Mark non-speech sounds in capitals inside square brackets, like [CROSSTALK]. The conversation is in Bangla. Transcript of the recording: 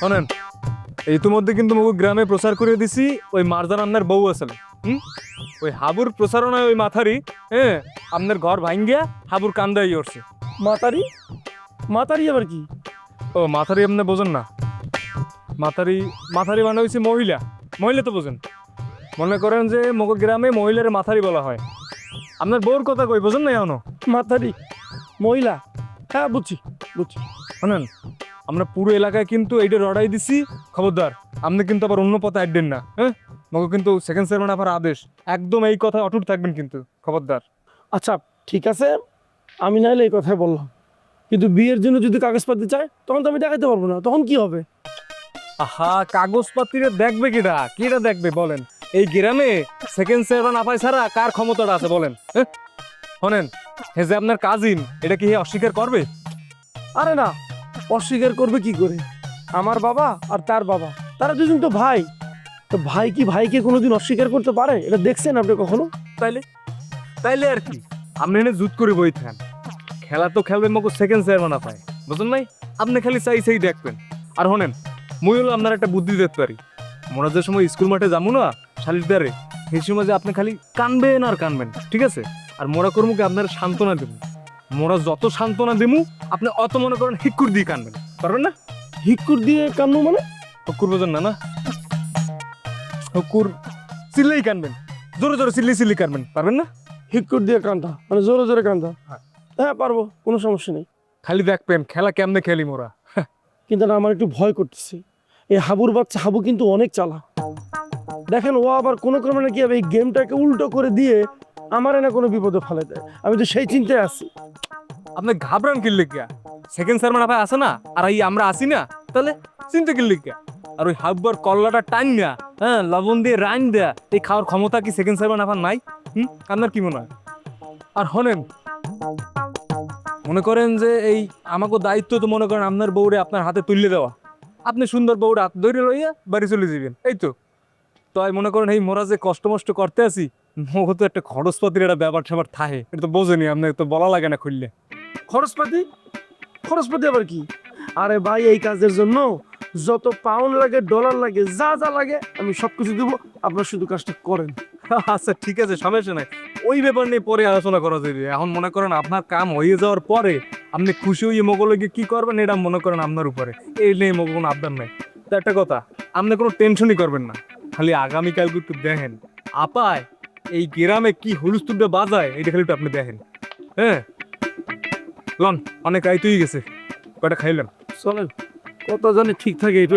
শোনেন ইতিমধ্যে কিন্তু মুখ গ্রামে প্রচার করে দিছি ওই মারজান আপনার বউ আসলে হুম? ওই হাবুর প্রচারণায় ওই মাথারি হ্যাঁ আপনার ঘর ভাঙ্গিয়া হাবুর কান্দাই উঠছে মাতারি? মাতারি আবার কি? ও মাথারি আপনি বোঝেন না। মাথারি মাথারি মানে হচ্ছে মহিলা। মহিলা তো বোঝেন। মনে করেন যে মগ গ্রামে মহিলার মাথারি বলা হয়। আপনার বউর কথা কই বোঝেন না এখনও? মাথারি মহিলা। হ্যাঁ বুঝছি বুঝছি। শোনেন আমরা পুরো এলাকায় কিন্তু এইটা রড়াই দিছি। খবরদার আপনি কিন্তু আবার অন্য পথে আড্ডেন না হ্যাঁ? মগো কিন্তু সেকেন্ড চেয়ারম্যান আবার আদেশ। একদম এই কথা অটুট থাকবেন কিন্তু খবরদার। আচ্ছা ঠিক আছে আমি নাহলে এই কথাই বললাম। কিন্তু বিয়ের জন্য যদি কাগজপাতি চাই তখন তো আমি দেখাতে পারব না তখন কি হবে? আহা কাগজপাতিরে দেখবে কিটা কিটা দেখবে বলেন? এই গ্রামে সেকেন্ড চেয়ারম্যান আপাই ছাড়া কার ক্ষমতাটা আছে বলেন হ্যাঁ? শোনেন হে যে আপনার কাজিন এটা কি হে অস্বীকার করবে? আরে না অস্বীকার করবে কি করে? আমার বাবা আর তার বাবা। তারা দুজন তো ভাই। তো ভাই কি ভাইকে কোনোদিন অস্বীকার করতে পারে? এটা দেখছেন আপনি কখনো? তাইলে? তাইলে আর কি? আপনি এনে জুত করে বই থাকেন। খেলা তো খেলবে মগো সেকেন্ড চেয়ারম্যান পায় বুঝলেন নাই? আপনি খালি চাই চাই দেখবেন। আর শোনেন মুই হলো আপনার একটা বুদ্ধি দিতে পারি। মোরা যে সময় স্কুল মাঠে যাব না শালিদারে সেই সময় যে আপনি খালি কানবেন আর কানবেন, ঠিক আছে? আর মোরা কর্মকে আপনার সান্ত্বনা দেবো। মোরা যত সান্ত্বনা দেবো আপনি অত মনে করেন হিকুর দিয়ে কানবেন। পারবেন না? হিক্কুর দিয়ে কান্নু মানে? হকুর বোঝেন না না? হকুর চিল্লেই কানবেন। জোরে জোরে চিল্লি চিল্লি কানবেন পারবেন না? হিক্কুর দিয়ে কান্দা মানে জোরে জোরে কান্দা হ্যাঁ। হ্যাঁ পারব কোনো সমস্যা নেই। খালি দেখবেন খেলা কেমনে খেলি মোরা? কিন্তু না আমার একটু ভয় করতেছি। এই হাবুর বাচ্চা হাবু কিন্তু অনেক চালা। দেখেন ও আবার কোনো ক্রমে নাকি এই গেমটাকে উল্টো করে দিয়ে আমার না কোনো বিপদে ফেলে দেয়। আমি তো সেই চিন্তায় আছি। আপনি ঘাবড়ান কিনলে গিয়া সেকেন্ড সারমান আপনি আসে না? আর এই আমরা আসি না? তাহলে চিন্তা কিনলে গিয়া আর ওই হাববার কল্লাটা টান না হ্যাঁ? লবণ দিয়ে রাইন দেয়া, এই খাওয়ার ক্ষমতা কি সেকেন্ড সারমান আপনার নাই? হুম? আপনার কি মনে হয়? আর হনেন, মনে করেন যে এই আমাকে দায়িত্ব তো মনে করেন আপনার বউরে আপনার হাতে তুলে দেওয়া। আপনি সুন্দর বউরে হাত ধরে লইয়া বাড়ি চলে যাবেন, এই তো। তাই মনে করেন এই মোরা যে কষ্ট মষ্ট করতে আছি মগো তো একটা খরচপাতির একটা ব্যাপার স্যাপার থাকে। এটা তো বোঝেনি আপনাকে তো বলা লাগে না খুললে। খরচপাতি? খরচপাতি আবার কি? আরে ভাই এই কাজের জন্য যত পাউন্ড লাগে ডলার লাগে যা যা লাগে আমি সব কিছু দেবো। আপনার শুধু কাজটা করেন। [LAUGHS] আচ্ছা ঠিক আছে সমস্যা নাই। ওই ব্যাপার নিয়ে পরে আলোচনা করা যাবে। এখন মনে করেন আপনার কাম হয়ে যাওয়ার পরে আপনি খুশি হয়ে মোগলকে কি করবেন এটা মনে করেন আপনার উপরে। এই নিয়ে মোগল কোনো আবদার নাই। তো একটা কথা আপনি কোনো টেনশনই করবেন না। খালি আগামীকালকে একটু দেখেন। আপায় এই গ্রামে কি হুলস্থুলটা বাজায়? এটা খালি আপনি দেখেন। হ্যাঁ? লন, অনেক আইতুই গেছে। কয়টা খাইলাম চলেন, কত জানে ঠিক থাকে এটা